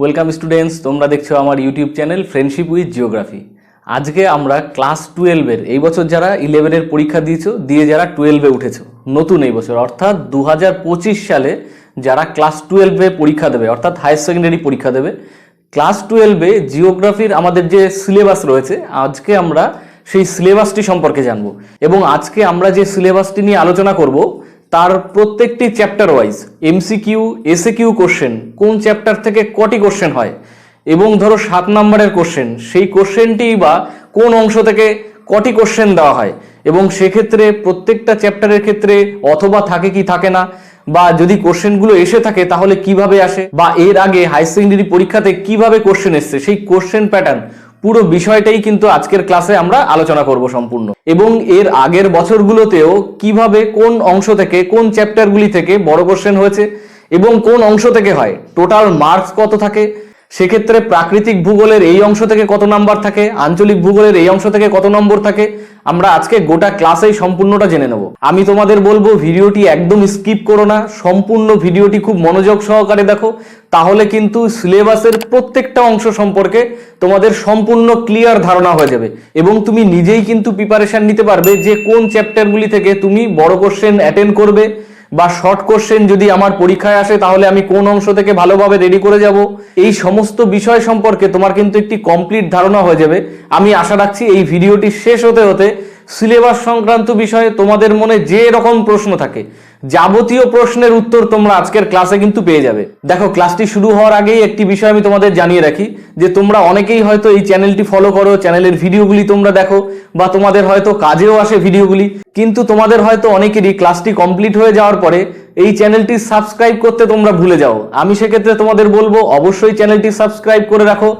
Welcome students তোমরা দেখছ আমার YouTube channel friendship with geography আজকে আমরা ক্লাস টুয়েলভের এই বছর যারা ইলেভেনের পরীক্ষা দিয়েছ, দিয়ে যারা টুয়েলভে উঠেছো, নতুন এই বছর, অর্থাৎ দু হাজার পঁচিশ সালে যারা ক্লাস টুয়েলভে পরীক্ষা দেবে, অর্থাৎ হায়ার সেকেন্ডারি পরীক্ষা দেবে ক্লাস টুয়েলভে জিওগ্রাফির আমাদের যে সিলেবাস রয়েছে, আজকে আমরা সেই সিলেবাসটি সম্পর্কে জানব। এবং আজকে আমরা যে সিলেবাসটি নিয়ে আলোচনা করব তার প্রত্যেকটি chapter wise MCQ SA Q question কোন চ্যাপ্টার থেকে কটি কোশ্চেন হয়? এবং ধরো সাত নম্বরের কোশ্চেন সেই কোশ্চেনটি বা কোন অংশ থেকে কটি কোশ্চেন দেওয়া হয়? এবং সেক্ষেত্রে প্রত্যেকটা চ্যাপ্টারের ক্ষেত্রে অথবা থাকে কি থাকে না? বা যদি কোশ্চেনগুলো এসে থাকে, তাহলে কীভাবে আসে? বা এর আগে হাই সেকেন্ডারি পরীক্ষাতে কীভাবে কোশ্চেন এসছে? সেই কোশ্চেন প্যাটার্ন পুরো বিষয়টাই কিন্তু আজকের ক্লাসে আমরা আলোচনা করব সম্পূর্ণ। এবং এর আগের বছরগুলোতেও কীভাবে কোন অংশ থেকে, কোন চ্যাপ্টারগুলি থেকে বড় কোশ্চেন হয়েছে এবং কোন অংশ থেকে হয় টোটাল মার্কস কত থাকে, সেক্ষেত্রে প্রাকৃতিক ভূগোলের এই অংশ থেকে কত নাম্বার থাকে, আঞ্চলিক ভূগোলের এই অংশ থেকে কত নম্বর থাকে আমরা আজকে গোটা ক্লাসেই সম্পূর্ণটা জেনে নেব। আমি তোমাদের বলব, ভিডিওটি একদম স্কিপ করো না। সম্পূর্ণ ভিডিওটি খুব মনোযোগ সহকারে দেখো। তাহলে কিন্তু সিলেবাসের প্রত্যেকটা অংশ সম্পর্কে তোমাদের সম্পূর্ণ ক্লিয়ার ধারণা হয়ে যাবে। এবং তুমি নিজেই কিন্তু প্রিপারেশন নিতে পারবে যে কোন চ্যাপ্টারগুলি থেকে তুমি বড় কোশ্চেন অ্যাটেন্ড করবে। বা শর্ট কোশ্চেন যদি আমার পরীক্ষায় আসে, তাহলে আমি কোন অংশ থেকে ভালোভাবে রেডি করে যাব? এই সমস্ত বিষয় সম্পর্কে তোমার কিন্তু একটি কমপ্লিট ধারণা হয়ে যাবে। আমি আশা রাখছি এই ভিডিওটি শেষ হতে হতে সিলেবাস সংক্রান্ত বিষয়ে তোমাদের মনে যে রকম প্রশ্ন থাকে যাবতীয় প্রশ্নের উত্তর তোমরা আজকের ক্লাসে কিন্তু পেয়ে যাবে। দেখো ক্লাসটি শুরু হওয়ার আগেই একটি বিষয় আমি তোমাদের জানিয়ে রাখি, যে তোমরা অনেকেই হয়তো এই চ্যানেলটি ফলো করো চ্যানেলের ভিডিওগুলি তোমরা দেখো, বা তোমাদের হয়তো কাজেও আসে ভিডিওগুলি কিন্তু তোমাদের হয়তো অনেকেরই ক্লাসটি কমপ্লিট হয়ে যাওয়ার পরে এই চ্যানেলটি সাবস্ক্রাইব করতে তোমরা ভুলে যাও। আমি সেক্ষেত্রে তোমাদের বলব, অবশ্যই চ্যানেলটি সাবস্ক্রাইব করে রাখো।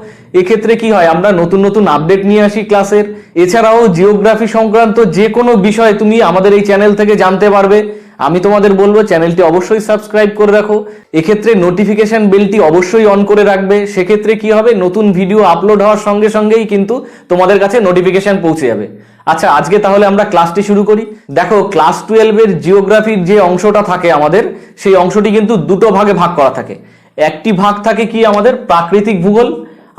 এক্ষেত্রে কি হয়, আমরা নতুন নতুন আপডেট নিয়ে আসি ক্লাসের এছাড়াও জিওগ্রাফি সংক্রান্ত যে কোনো বিষয় তুমি আমাদের এই চ্যানেল থেকে জানতে পারবে। আমি তোমাদের বলব, চ্যানেলটি অবশ্যই সাবস্ক্রাইব করে রাখো। এক্ষেত্রে নোটিফিকেশন বেলটি অবশ্যই অন করে রাখবে। সেক্ষেত্রে কি হবে? নতুন ভিডিও আপলোড হওয়ার সঙ্গে সঙ্গেই কিন্তু তোমাদের কাছে নোটিফিকেশন পৌঁছে যাবে। আচ্ছা আজকে তাহলে আমরা ক্লাসটি শুরু করি। দেখো ক্লাস টুয়েলভের জিওগ্রাফির যে অংশটা থাকে আমাদের, সেই অংশটি কিন্তু দুটো ভাগে ভাগ করা থাকে। একটি ভাগ থাকে কি আমাদের? প্রাকৃতিক ভূগোল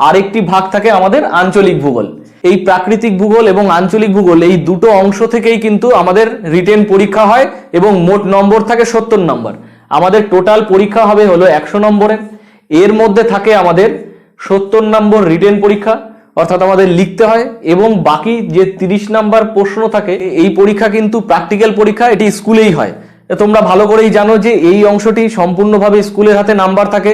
আরেকটি ভাগ থাকে আমাদের আঞ্চলিক ভূগোল। এই প্রাকৃতিক ভূগোল এবং আঞ্চলিক ভূগোল এই দুটো অংশ থেকেই কিন্তু আমাদের রিটেন পরীক্ষা হয় এবং মোট নম্বর থাকে সত্তর নম্বর। আমাদের টোটাল পরীক্ষা হবে হলো একশো নম্বরের এর মধ্যে থাকে আমাদের সত্তর নম্বর রিটেন পরীক্ষা, অর্থাৎ আমাদের লিখতে হয় এবং বাকি যে তিরিশ নাম্বার প্রশ্ন থাকে, এই পরীক্ষা কিন্তু প্র্যাকটিক্যাল পরীক্ষা, এটি স্কুলেই হয়। তোমরা ভালো করেই জানো যে এই অংশটি সম্পূর্ণভাবে স্কুলের হাতে নাম্বার থাকে।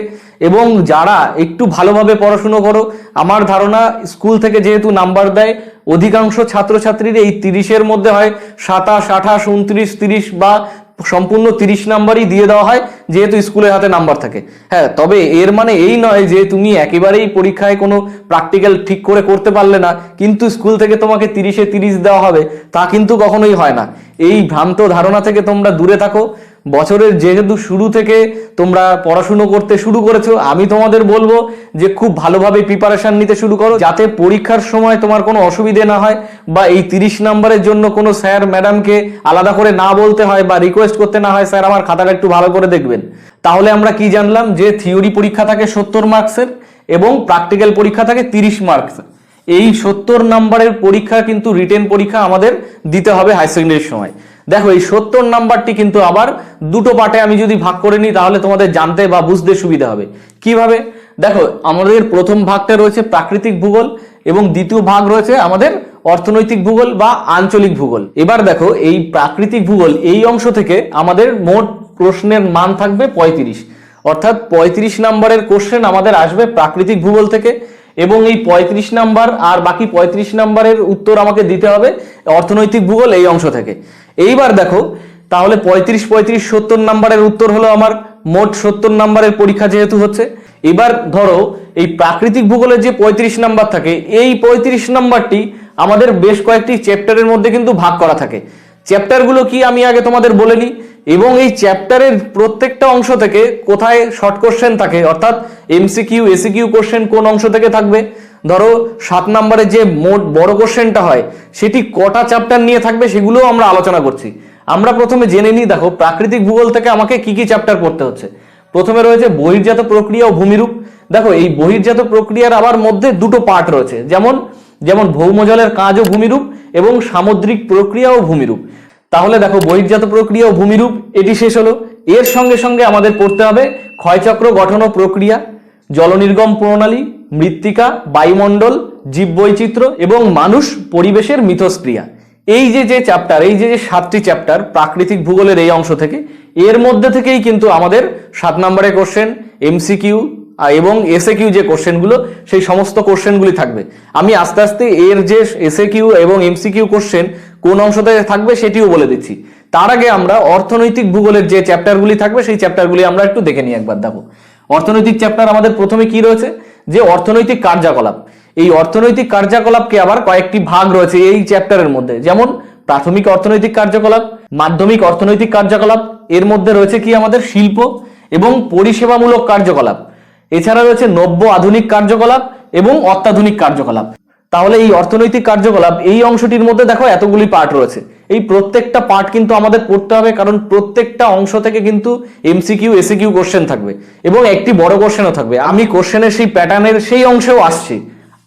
এবং যারা একটু ভালোভাবে পড়াশুনো করো, আমার ধারণা স্কুল থেকে যেহেতু নাম্বার দেয়, অধিকাংশ ছাত্রছাত্রীর এই তিরিশের মধ্যে হয় সাতাশ, আঠাশ, উনত্রিশ, তিরিশ বা সম্পূর্ণ তিরিশ নাম্বারই দিয়ে দেওয়া হয়, যেহেতু স্কুলের হাতে নাম্বার থাকে। হ্যাঁ তবে এর মানে এই নয় যে তুমি একেবারেই পরীক্ষায় কোনো প্র্যাকটিক্যাল ঠিক করে করতে পারলে না, কিন্তু স্কুল থেকে তোমাকে তিরিশে তিরিশ দেওয়া হবে, তা কিন্তু কখনোই হয় না। এই ভ্রান্ত ধারণা থেকে তোমরা দূরে থাকো। বছরের যেহেতু শুরু থেকে তোমরা পড়াশুনো করতে শুরু করেছ, আমি তোমাদের বলব যে খুব ভালোভাবে প্রিপারেশান নিতে শুরু করো, যাতে পরীক্ষার সময় তোমার কোনো অসুবিধে না হয় বা এই তিরিশ নাম্বারের জন্য কোনো স্যার ম্যাডামকে আলাদা করে না বলতে হয় বা রিকোয়েস্ট করতে না হয়, স্যার আমার খাতাটা একটু ভালো করে দেখবেন। তাহলে আমরা কি জানলাম যে থিওরি পরীক্ষা থাকে সত্তর মার্কসের এবং প্র্যাকটিক্যাল পরীক্ষা থাকে তিরিশ মার্কস এই সত্তর নাম্বারের পরীক্ষা কিন্তু রিটেন পরীক্ষা আমাদের দিতে হবে হাই সেকেন্ডারির সময়। দেখো, এই সত্তর নাম্বারটি কিন্তু আবার দুটো পার্টে আমি যদি ভাগ করে নিই, তাহলে তোমাদের জানতে বা বুঝতে সুবিধা হবে। কীভাবে? দেখো, আমাদের প্রথম ভাগটা রয়েছে প্রাকৃতিক ভূগোল এবং দ্বিতীয় ভাগ রয়েছে আমাদের অর্থনৈতিক ভূগোল বা আঞ্চলিক ভূগোল। এবার দেখো, এই প্রাকৃতিক ভূগোল এই অংশ থেকে আমাদের মোট প্রশ্নের মান থাকবে পঁয়ত্রিশ। অর্থাৎ পঁয়ত্রিশ নাম্বারের কোশ্চেন আমাদের আসবে প্রাকৃতিক ভূগোল থেকে। এবং এই পঁয়ত্রিশ নাম্বার আর বাকি পঁয়ত্রিশ নাম্বারের উত্তর আমাকে দিতে হবে অর্থনৈতিক ভূগোল এই অংশ থেকে। এইবার দেখো, তাহলে পঁয়ত্রিশ পঁয়ত্রিশ, সত্তর নাম্বারের উত্তর হলো আমার মোট সত্তর নাম্বারের পরীক্ষা যেহেতু হচ্ছে। এবার ধরো, এই প্রাকৃতিক ভূগোলের যে পঁয়ত্রিশ নাম্বার থাকে, এই পঁয়ত্রিশ নাম্বারটি আমাদের বেশ কয়েকটি চ্যাপ্টারের মধ্যে কিন্তু ভাগ করা থাকে। চ্যাপ্টারগুলো কি আমি আগে তোমাদের বলে নিই? এবং এই চ্যাপ্টারের প্রত্যেকটা অংশ থেকে কোথায় শর্ট কোশ্চেন থাকে, অর্থাৎ এমসিকিউ এসিকিউ কোশ্চেন কোন অংশ থেকে থাকবে? ধরো, সাত নম্বরে যে মোট বড় কোশ্চেনটা হয়, সেটি কটা চ্যাপ্টার নিয়ে থাকবে সেগুলোও আমরা আলোচনা করছি। আমরা প্রথমে জেনে নিই, দেখো, প্রাকৃতিক ভূগোল থেকে আমাকে কি কি চ্যাপ্টার পড়তে হচ্ছে। প্রথমে রয়েছে বহির্জাত প্রক্রিয়া ও ভূমিরূপ। দেখো, এই বহির্জাত প্রক্রিয়ার আবার মধ্যে দুটো পার্ট রয়েছে। যেমন যেমন ভৌমজলের কাজ ও ভূমিরূপ এবং সামুদ্রিক প্রক্রিয়া ও ভূমিরূপ। তাহলে দেখো, বহির্জাত প্রক্রিয়া ও ভূমিরূপ, এটি শেষ হলো। এর সঙ্গে সঙ্গে আমাদের পড়তে হবে ক্ষয়চক্র গঠন ও প্রক্রিয়া, জলনির্গম প্রণালী, মৃত্তিকা, বায়ুমণ্ডল, জীববৈচিত্র্য এবং মানুষ পরিবেশের মিথস্ক্রিয়া। এই যে যে চ্যাপ্টার এই যে যে সাতটি চ্যাপ্টার প্রাকৃতিক ভূগোলের এই অংশ থেকে, এর মধ্যে থেকেই কিন্তু আমাদের সাত নম্বরের কোশ্চেন এমসিকিউ এবং এসএ কিউ যে কোশ্চেনগুলো সেই সমস্ত কোশ্চেনগুলি থাকবে। আমি আস্তে আস্তে এর যে এসএ কিউ এবং এমসিকিউ কোশ্চেন কোন অংশতে থাকবে সেটিও বলে দিচ্ছি। তার আগে আমরা অর্থনৈতিক ভূগোলের যে চ্যাপ্টারগুলি থাকবে, সেই চ্যাপ্টারগুলি আমরা একটু দেখে নিই একবার, দেখো। অর্থনৈতিক চ্যাপ্টার আমাদের প্রথমে কি রয়েছে? যে অর্থনৈতিক কার্যকলাপ। এই অর্থনৈতিক কার্যকলাপকে আবার কয়েকটি ভাগ রয়েছে এই চ্যাপ্টারের মধ্যে। যেমন, প্রাথমিক অর্থনৈতিক কার্যকলাপ, মাধ্যমিক অর্থনৈতিক কার্যকলাপ, এর মধ্যে রয়েছে কি আমাদের শিল্প এবং পরিষেবামূলক কার্যকলাপ। এছাড়া রয়েছে নব্য আধুনিক কার্যকলাপ এবং অত্যাধুনিক কার্যকলাপ। তাহলে এই অর্থনৈতিক কার্যকলাপ এই অংশটির মধ্যে দেখো এতগুলি পার্ট রয়েছে। এই প্রত্যেকটা পার্ট কিন্তু আমাদের পড়তে হবে কারণ প্রত্যেকটা অংশ থেকে কিন্তু এমসিকিউ এসিকিউ কোশ্চেন থাকবে এবং একটি বড় কোশ্চেনও থাকবে। আমি কোশ্চেনের সেই প্যাটার্নের সেই অংশেও আসছি।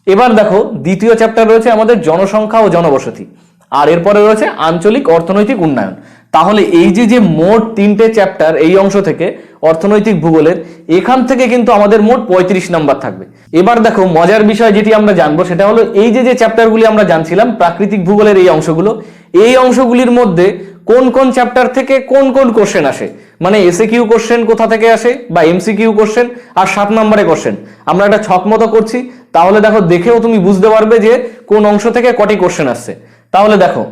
এবার দেখো দ্বিতীয় চ্যাপ্টার রয়েছে আমাদের জনসংখ্যা ও জনবসতি। আর এরপরে রয়েছে আঞ্চলিক অর্থনৈতিক উন্নয়ন। তাহলে এই যে যে মোট তিনটে চ্যাপ্টার এই অংশ থেকে অর্থনৈতিক ভূগোলের, এখান থেকে কিন্তু আমাদের মোট পঁয়ত্রিশ নাম্বার থাকবে। এবার দেখো মজার বিষয় যেটি আমরা জানব সেটা হলো এই যে যে চ্যাপ্টারগুলি আমরা জানছিলাম, প্রাকৃতিক ভূগোলের এই অংশগুলো, এই অংশগুলির মধ্যে কোন কোন চ্যাপ্টার থেকে কোন কোন কোশ্চেন আসে? মানে এসএ কিউ কোশ্চেন কোথা থেকে আসে বা এমসি কিউ কোশ্চেন আর সাত নম্বরে কোশ্চেন আমরা একটা ছক মতো করছি, তাহলে দেখো দেখেও তুমি বুঝতে পারবে যে কোন অংশ থেকে কটি কোশ্চেন আসছে। তাহলে দেখো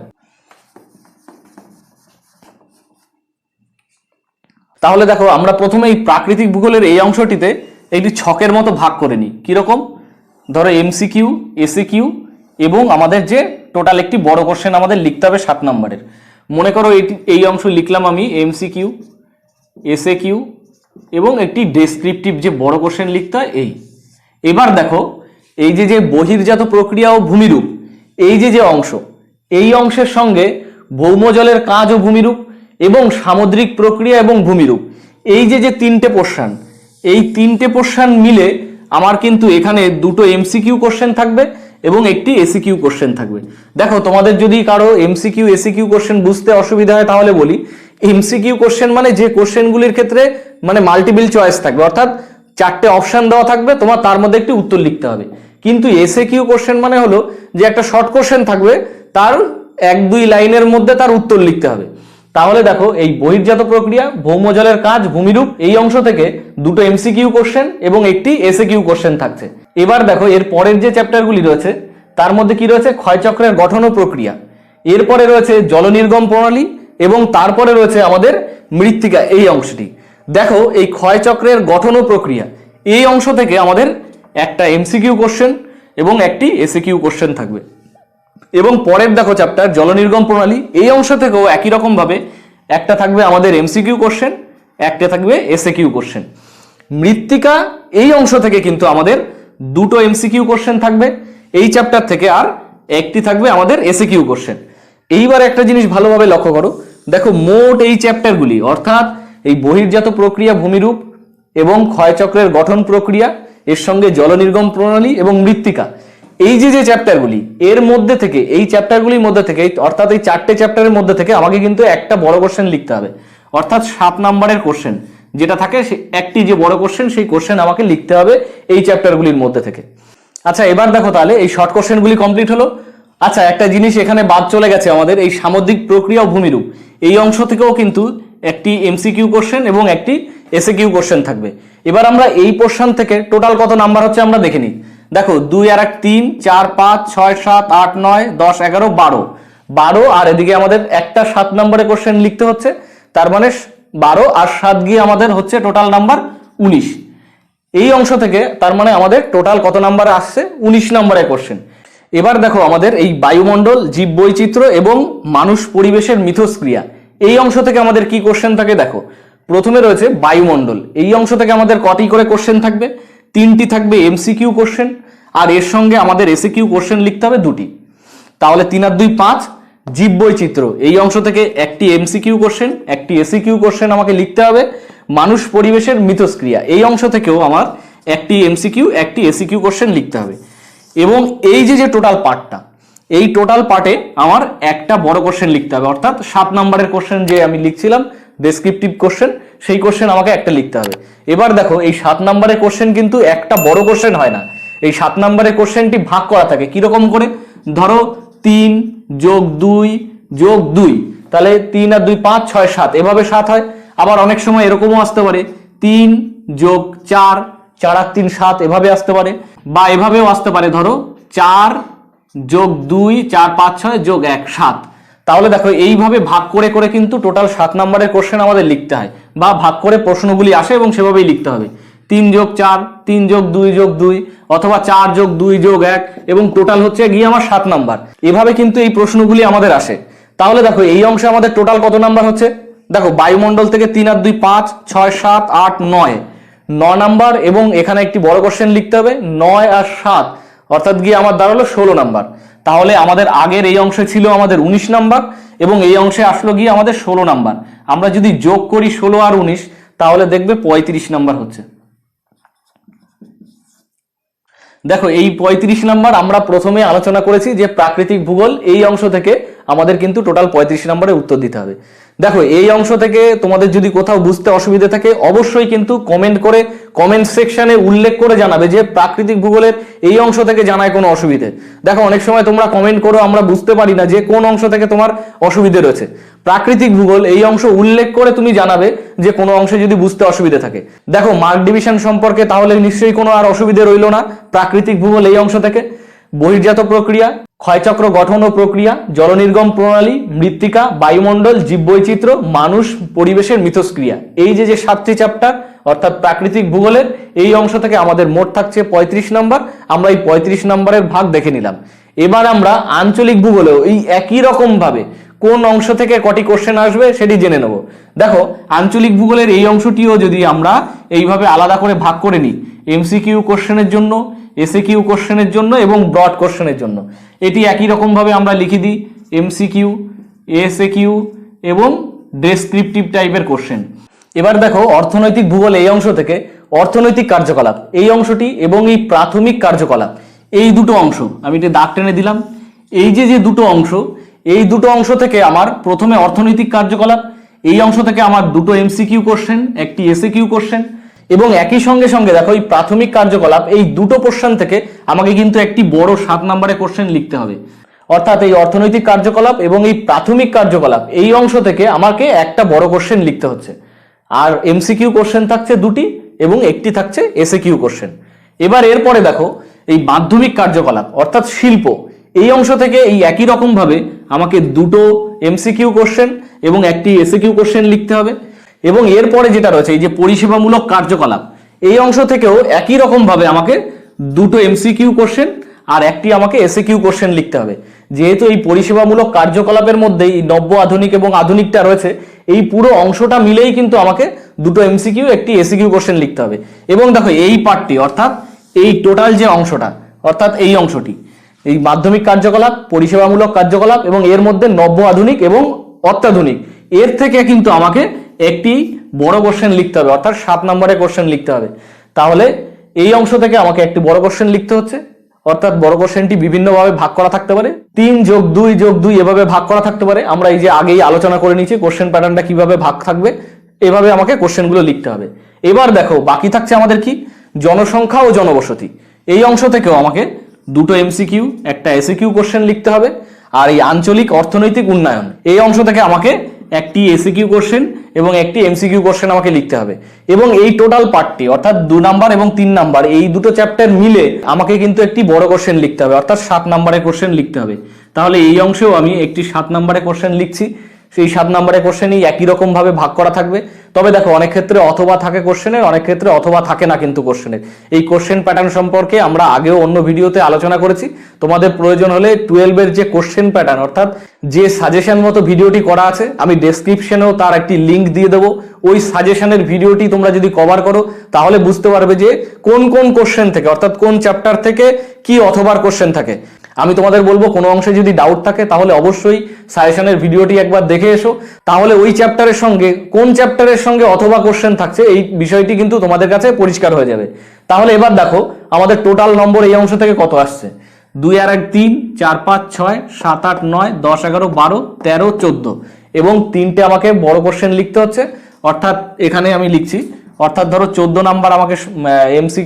তাহলে দেখো, আমরা প্রথমে এই প্রাকৃতিক ভূগোলের এই অংশটিতে একটি ছকের মতো ভাগ করে নিই। কীরকম? ধরো এমসিকিউ এসিকিউ এবং আমাদের যে টোটাল একটি বড় কোশ্চেন আমাদের লিখতে হবে সাত নম্বরের। মনে করো এই অংশ লিখলাম আমি এমসিকিউ এসএ কিউ এবং একটি ডেসক্রিপটিভ যে বড় কোশ্চেন লিখতে হয় এই। এবার দেখো, এই যে যে বহির্জাত প্রক্রিয়া ও ভূমিরূপ, এই যে যে অংশ, এই অংশের সঙ্গে ভৌমজলের কাজ ও ভূমিরূপ এবং সামুদ্রিক প্রক্রিয়া এবং ভূমিরূপ। এই যে যে তিনটে পোর্শন এই তিনটে পোর্শন মিলে আমার কিন্তু এখানে দুটো এমসিকিউ কোশ্চেন থাকবে এবং একটি এসিকিউ কোশ্চেন থাকবে। দেখো, তোমাদের যদি কারও এমসিকিউ এসিকিউ কোশ্চেন বুঝতে অসুবিধা হয়, তাহলে বলি এমসিকিউ কোশ্চেন মানে যে কোশ্চেনগুলির ক্ষেত্রে মানে মাল্টিপল চয়েস থাকবে, অর্থাৎ চারটে অপশন দেওয়া থাকবে, তোমার তার মধ্যে একটি উত্তর লিখতে হবে। কিন্তু এসএ কিউ কোশ্চেন মানে হলো যে, একটা শর্ট কোশ্চেন থাকবে, তার এক দুই লাইনের মধ্যে তার উত্তর লিখতে হবে। তাহলে দেখো, এই বহির্জাত প্রক্রিয়া ভৌমজলের কাজ, ভূমিরূপ, এই অংশ থেকে দুটো এমসিকিউ কোশ্চেন এবং একটি এসএ কিউ কোশ্চেন থাকছে। এবার দেখো, এর পরের যে চ্যাপ্টারগুলি রয়েছে, তার মধ্যে কি রয়েছে? ক্ষয়চক্রের গঠন ও প্রক্রিয়া। এরপরে রয়েছে জলনির্গম প্রণালী এবং তারপরে রয়েছে আমাদের মৃত্তিকা, এই অংশটি। দেখো, এই ক্ষয়চক্রের গঠন ও প্রক্রিয়া, এই অংশ থেকে আমাদের একটা এমসিকিউ কোশ্চেন এবং একটি এসিকিউ কোশ্চেন থাকবে। এবং পরের দেখো চ্যাপ্টার জলনির্গম প্রণালী। এই অংশ থেকেও একই রকম ভাবে একটা থাকবে আমাদের এমসিকিউ কোশ্চেন একটা থাকবে এসএকিউ কোশ্চেন মৃত্তিকা এই অংশ থেকে কিন্তু আমাদের দুটো এমসিকিউ কোশ্চেন থাকবে। এই চ্যাপ্টার থেকে আর একটি থাকবে আমাদের এসএকিউ কোশ্চেন এইবার একটা জিনিস ভালোভাবে লক্ষ্য করো। দেখো মোট এই চ্যাপ্টারগুলি অর্থাৎ এই বহির্জাত প্রক্রিয়া ভূমিরূপ এবং ক্ষয়চক্রের গঠন প্রক্রিয়া, এর সঙ্গে জলনির্গম প্রণালী এবং মৃত্তিকা। এই যে যে চ্যাপ্টারগুলি এর মধ্যে থেকে, এই চ্যাপ্টারগুলির মধ্যে থেকে, অর্থাৎ এই চারটে চ্যাপ্টারের মধ্যে থেকে আমাকে কিন্তু একটা বড় কোশ্চেন লিখতে হবে। অর্থাৎ সাত নাম্বারের কোশ্চেন যেটা থাকে একটি যে বড় কোশ্চেন সেই কোশ্চেন আমাকে লিখতে হবে এই চ্যাপ্টারগুলির মধ্যে থেকে। আচ্ছা এবার দেখো তাহলে, এই শর্ট কোশ্চেনগুলি কমপ্লিট হলো। আচ্ছা একটা জিনিস এখানে বাদ চলে গেছে আমাদের, এই সামুদ্রিক প্রক্রিয়া ও ভূমিরূপ। এই অংশ থেকেও কিন্তু একটি এমসিকিউ কোশ্চেন এবং একটি এসএ কিউ কোশ্চেন থাকবে। এবার আমরা এই পোর্শন থেকে টোটাল কত নাম্বার হচ্ছে আমরা দেখে নিই। দেখো, দুই আর এক, তিন, চার, পাঁচ, ছয়, সাত, আট, নয়, দশ, এগারো, বারো। বারো, আর এদিকে আমাদের একটা সাত নম্বরে কোশ্চেন লিখতে হচ্ছে। তার মানে বারো আর সাত গিয়ে আমাদের হচ্ছে টোটাল নাম্বার উনিশ। এই অংশ থেকে তার মানে আমাদের টোটাল কত নাম্বার আসছে? উনিশ নম্বরে কোশ্চেন এবার দেখো আমাদের এই বায়ুমণ্ডল জীব বৈচিত্র্য এবং মানুষ পরিবেশের মিথস্ক্রিয়া। এই অংশ থেকে আমাদের কি কোশ্চেন থাকে দেখো? প্রথমে রয়েছে বায়ুমণ্ডল। এই অংশ থেকে আমাদের কটি করে কোশ্চেন থাকবে? তিনটি থাকবে এমসিকিউ কোশ্চেন আর এর সঙ্গে আমাদের এসিকিউ কোশ্চেন লিখতে হবে দুটি। তাহলে তিন আর দুই পাঁচ জীব বৈচিত্র্য এই অংশ থেকে একটি এমসিকিউ কোশ্চেন একটি এসিকিউ কোশ্চেন আমাকে লিখতে হবে। মানুষ পরিবেশের মিথস্ক্রিয়া। এই অংশ থেকেও আমার একটি এমসিকিউ একটি এসিকিউ কোশ্চেন লিখতে হবে। এবং এই যে যে টোটাল পার্টটা এই টোটাল পার্টে আমার একটা বড় কোশ্চেন লিখতে হবে। অর্থাৎ সাত নম্বরের কোশ্চেন যে আমি লিখছিলাম ডেসক্রিপটিভ কোশ্চেন সেই কোশ্চেন আমাকে একটা লিখতে হবে। এবার দেখো, এই সাত নম্বরের কোশ্চেন কিন্তু একটা বড় কোশ্চেন হয় না। এই সাত নম্বরের কোশ্চেনটি ভাগ করা থাকে, কীরকম করে? ধরো, তিন যোগ দুই যোগ দুই। তাহলে তিন আর দুই পাঁচ, ছয়, সাত। এভাবে সাত হয়। আবার অনেক সময় এরকমও আসতে পারে। তিন যোগ চার চার আর তিন, সাত এভাবে আসতে পারে। বা এভাবেও আসতে পারে, ধরো, চার যোগ দুই, চার, পাঁচ, ছয় যোগ এক, সাত। তাহলে দেখো, এইভাবে ভাগ করে করে কিন্তু টোটাল সাত নম্বরের কোশ্চেন আমাদের লিখতে হয় বা ভাগ করে প্রশ্নগুলি আসে এবং সেভাবেই লিখতে হবে। তিন যোগ চার, তিন যোগ দুই যোগ দুই অথবা চার যোগ দুই যোগ এক এবং টোটাল হচ্ছে গিয়ে আমার সাত নাম্বার। এভাবে কিন্তু এই প্রশ্নগুলি আমাদের আসে। তাহলে দেখো, এই অংশে আমাদের টোটাল কত নাম্বার হচ্ছে? দেখো, বায়ুমণ্ডল থেকে তিন আর দুই পাঁচ, ছয় সাত, আট, নয়। ন নাম্বার এবং এখানে একটি বড় কোশ্চেন লিখতে হবে, নয় আর সাত। অর্থাৎ গিয়ে আমার দাঁড়াল ষোলো নাম্বার। তাহলে আমাদের আগের এই অংশে ছিল আমাদের উনিশ নাম্বার এবং এই অংশে আসলো গিয়ে আমাদের ষোলো নাম্বার। আমরা যদি যোগ করি ষোলো আর উনিশ, তাহলে দেখবে পঁয়ত্রিশ নাম্বার হচ্ছে। দেখো, এই পঁয়ত্রিশ নাম্বার আমরা প্রথমে আলোচনা করেছি যে প্রাকৃতিক ভূগোল, এই অংশ থেকে আমাদের কিন্তু টোটাল পঁয়ত্রিশ নম্বরের উত্তর দিতে হবে। দেখো, এই অংশ থেকে তোমাদের যদি কোথাও বুঝতে অসুবিধা থাকে, অবশ্যই কিন্তু কমেন্ট করে কমেন্ট সেকশনে উল্লেখ করে জানাবে যে প্রাকৃতিক ভূগোলের এই অংশ থেকে জানায় কোনো অসুবিধে। দেখো, অনেক সময় তোমরা কমেন্ট করো, আমরা বুঝতে পারি না যে কোন অংশ থেকে তোমার অসুবিধে রয়েছে। প্রাকৃতিক ভূগোল, এই অংশ উল্লেখ করে তুমি জানাবে যে কোনো অংশে যদি বুঝতে অসুবিধে থাকে। দেখো, মার্ক ডিভিশন সম্পর্কে তাহলে নিশ্চয়ই কোনো আর অসুবিধে রইল না। প্রাকৃতিক ভূগোল এই অংশ থেকে। বহির্জাত প্রক্রিয়া, ক্ষয়চক্র গঠন ও প্রক্রিয়া, জলনির্গম প্রণালী, মৃত্তিকা, বায়ুমণ্ডল, জীববৈচিত্র্য, মানুষ, পরিবেশের মিথস্ক্রিয়া। এই যে যে সাতটি চ্যাপ্টার, অর্থাৎ প্রাকৃতিক ভূগোলের, এই অংশ থেকে আমাদের মোট থাকছে পঁয়ত্রিশ নম্বর। আমরা এই পঁয়ত্রিশ নম্বরের ভাগ দেখে নিলাম। এবার আমরা আঞ্চলিক ভূগোলেও এই একই রকম ভাবে কোন অংশ থেকে কটি কোশ্চেন আসবে সেটি জেনে নেব। দেখো, আঞ্চলিক ভূগোলের এই অংশটিও যদি আমরা এইভাবে আলাদা করে ভাগ করে নিই এমসিকিউ কোশ্চেনের জন্য এসএ কিউ কোশ্চেনের জন্য এবং ব্রড কোশ্চেনের জন্য, এটি একই রকমভাবে আমরা লিখে দিই এমসিকিউ এসএ কিউ এবং ডেসক্রিপটিভ টাইপের কোশ্চেন এবার দেখো, অর্থনৈতিক ভূগোল এই অংশ থেকে, অর্থনৈতিক কার্যকলাপ এই অংশটি এবং এই প্রাথমিক কার্যকলাপ, এই দুটো অংশ, আমি এটি দাগ টেনে দিলাম, এই যে যে দুটো অংশ এই দুটো অংশ থেকে আমার প্রথমে অর্থনৈতিক কার্যকলাপ, এই অংশ থেকে আমার দুটো এমসিকিউ কোশ্চেন একটি এসএ কিউ কোশ্চেন এবং একই সঙ্গে সঙ্গে দেখো এই প্রাথমিক কার্যকলাপ, এই দুটো কোশ্চেন থেকে আমাকে কিন্তু একটি বড় সাত নম্বরে কোশ্চেন লিখতে হবে। অর্থাৎ এই অর্থনৈতিক কার্যকলাপ এবং এই প্রাথমিক কার্যকলাপ, এই অংশ থেকে আমাকে একটা বড় কোশ্চেন লিখতে হচ্ছে। আর এমসিকিউ কোশ্চেন থাকছে দুটি এবং একটি থাকছে এসএ কিউ কোশ্চেন এবার এরপরে দেখো এই মাধ্যমিক কার্যকলাপ, অর্থাৎ শিল্প এই অংশ থেকে এই একই রকম ভাবে আমাকে দুটো এমসিকিউ কোশ্চেন এবং একটি এসিকিউ কোশ্চেন লিখতে হবে। এবং এরপরে যেটা রয়েছে, এই যে পরিষেবামূলক কার্যকলাপ, এই অংশ থেকেও একই রকম ভাবে আমাকে দুটো এমসিকিউ কোশ্চেন আর একটি আমাকে এসএ কিউ কোশ্চেন লিখতে হবে। যেহেতু এই পরিষেবামূলক কার্যকলাপের মধ্যেই নব্য আধুনিক এবং আধুনিকটা রয়েছে, এই পুরো অংশটা মিলেই কিন্তু আমাকে দুটো এমসিকিউ একটি এসিকিউ কোশ্চেন লিখতে হবে। এবং দেখো, এই পার্টটি অর্থাৎ এই টোটাল যে অংশটা, অর্থাৎ এই অংশটি এই মাধ্যমিক কার্যকলাপ, পরিষেবামূলক কার্যকলাপ এবং এর মধ্যে নব্য আধুনিক এবং অত্যাধুনিক। এর থেকে কিন্তু আমাকে একটি বড় কোশ্চেন লিখতে হবে, অর্থাৎ সাত নম্বরে কোশ্চেন লিখতে হবে। তাহলে এই অংশ থেকে আমাকে একটি বড় কোশ্চেন লিখতে হচ্ছে, অর্থাৎ বড় কোশ্চেনটি বিভিন্নভাবে ভাগ করা থাকতে পারে। তিন যোগ দুই যোগ দুই এভাবে ভাগ করা থাকতে পারে। আমরা এই যে আগেই আলোচনা করে নিয়েছি কোশ্চেন প্যাটার্নটা কীভাবে ভাগ থাকবে, এভাবে আমাকে কোশ্চেনগুলো লিখতে হবে। এবার দেখো, বাকি থাকছে আমাদের কি? জনসংখ্যা ও জনবসতি। এই অংশ থেকেও আমাকে দুটো এমসিকিউ একটা এসিকিউ কোশ্চেন লিখতে হবে আর এই আঞ্চলিক অর্থনৈতিক উন্নয়ন। এই অংশ থেকে আমাকে একটি এসিকিউ কোশ্চেন এবং একটি এমসিকিউ কোশ্চেন আমাকে লিখতে হবে। এবং এই টোটাল পার্টটি অর্থাৎ দু নাম্বার এবং তিন নাম্বার এই দুটো চ্যাপ্টার মিলে আমাকে কিন্তু একটি বড় কোশ্চেন লিখতে হবে, অর্থাৎ সাত নাম্বারের কোশ্চেন লিখতে হবে। তাহলে এই অংশেও আমি একটি সাত নাম্বারের কোশ্চেন লিখছি। সেই সাত নাম্বারের কোশ্চেনই একই রকম ভাবে ভাগ করা থাকবে। তবে দেখো, অনেক ক্ষেত্রে অথবা থাকে কোশ্চেনের, অনেক ক্ষেত্রে অথবা থাকে না কিন্তু কোশ্চেনের। এই কোশ্চেন প্যাটার্ন সম্পর্কে আমরা আগেও অন্য ভিডিওতে আলোচনা করেছি। তোমাদের প্রয়োজন হলে টুয়েলভের যে কোশ্চেন প্যাটার্ন, অর্থাৎ যে সাজেশন মতো ভিডিওটি করা আছে, আমি ডেসক্রিপশনেও তার একটি লিঙ্ক দিয়ে দেবো। ওই সাজেশনের ভিডিওটি তোমরা যদি কভার করো, তাহলে বুঝতে পারবে যে কোন কোন কোশ্চেন থেকে, অর্থাৎ কোন চ্যাপ্টার থেকে কি অথবার কোশ্চেন থাকে। আমি তোমাদের বলব, কোনো অংশে যদি ডাউট থাকে, তাহলে অবশ্যই সাজেশনের ভিডিওটি একবার দেখে এসো। তাহলে ওই চ্যাপ্টারের সঙ্গে, কোন চ্যাপ্টারের সঙ্গে অথবা কোশ্চেন থাকছে, এই বিষয়টি কিন্তু তোমাদের কাছে পরিষ্কার হয়ে যাবে। তাহলে এবার দেখো, আমাদের টোটাল নম্বর এই অংশ থেকে কত আসছে? দুই আর এক তিন, চার পাঁচ ছয়, সাত আট নয়, দশ এগারো বারো, তেরো, চোদ্দ। এবং তিনটে আমাকে বড় কোশ্চেন লিখতে হচ্ছে, অর্থাৎ এখানে আমি লিখছি অর্থাৎ ধরো চোদ্দ নাম্বার আমাকে এমসি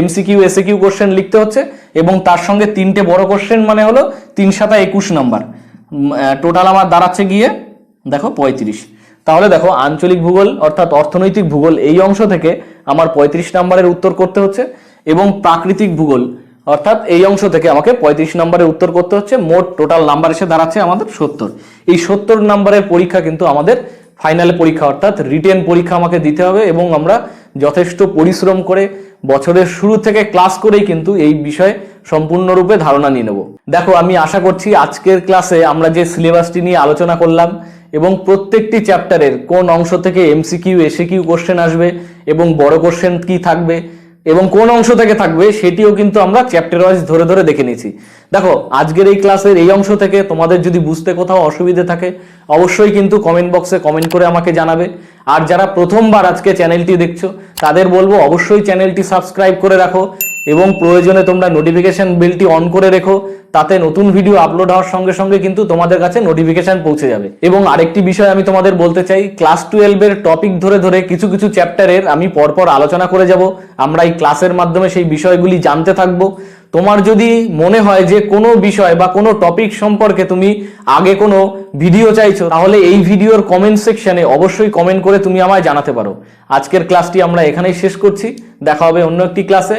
এমসিকিউ এসিকিউ কোশ্চেন লিখতে হচ্ছে এবং তার সঙ্গে তিনটে বড় কোশ্চেন মানে হলো তিন সাতা একুশ নাম্বার। টোটাল আমার দাঁড়াচ্ছে গিয়ে, দেখো পঁয়ত্রিশ। তাহলে দেখো আঞ্চলিক ভূগোল অর্থাৎ অর্থনৈতিক ভূগোল এই অংশ থেকে আমার পঁয়ত্রিশ নাম্বারের উত্তর করতে হচ্ছে এবং প্রাকৃতিক ভূগোল অর্থাৎ এই অংশ থেকে আমাকে পঁয়ত্রিশ নম্বরের উত্তর করতে হচ্ছে। মোট টোটাল নাম্বার এসে দাঁড়াচ্ছে আমাদের সত্তর। এই সত্তর নম্বরের পরীক্ষা কিন্তু আমাদের ফাইনাল পরীক্ষা, অর্থাৎ রিটেন পরীক্ষা আমাকে দিতে হবে এবং আমরা যথেষ্ট পরিশ্রম করে বছরের শুরু থেকে ক্লাস করেই কিন্তু এই বিষয়ে সম্পূর্ণরূপে ধারণা নিয়ে নেব। দেখো, আমি আশা করছি আজকের ক্লাসে আমরা যে সিলেবাসটি নিয়ে আলোচনা করলাম এবং প্রত্যেকটি চ্যাপ্টারের কোন অংশ থেকে এমসিকিউ এসিকিউ কোশ্চেন আসবে এবং বড় কোশ্চেন কি থাকবে এবং কোন অংশ থেকে থাকবে সেটিও কিন্তু আমরা চ্যাপ্টার ওয়াইজ ধরে ধরে দেখে নিয়েছি। দেখো, আজকের এই ক্লাসের এই অংশ থেকে তোমাদের যদি বুঝতে কোথাও অসুবিধে থাকে, অবশ্যই কিন্তু কমেন্ট বক্সে কমেন্ট করে আমাকে জানাবে। আর যারা প্রথমবার আজকে চ্যানেলটি দেখছ, তাদের বলব অবশ্যই চ্যানেলটি সাবস্ক্রাইব করে রাখো। এবং প্রয়োজনে তোমরা নোটিফিকেশন বেলটি অন করে রেখো, তাতে নতুন ভিডিও আপলোড হওয়ার সঙ্গে সঙ্গে কিন্তু তোমাদের কাছে নোটিফিকেশন পৌঁছে যাবে। এবং আরেকটি বিষয় আমি তোমাদের বলতে চাই ক্লাস টুয়েলভের টপিক ধরে ধরে কিছু কিছু চ্যাপ্টারের আমি পরপর আলোচনা করে যাব। আমরা এই ক্লাসের মাধ্যমে সেই বিষয়গুলি জানতে থাকব। তোমার যদি মনে হয় যে কোনো বিষয় বা কোনো টপিক সম্পর্কে তুমি আগে কোনো ভিডিও চাইছো, তাহলে এই ভিডিওর কমেন্ট সেকশনে অবশ্যই কমেন্ট করে তুমি আমায় জানাতে পারো। আজকের ক্লাসটি আমরা এখানেই শেষ করছি। দেখা হবে অন্য একটি ক্লাসে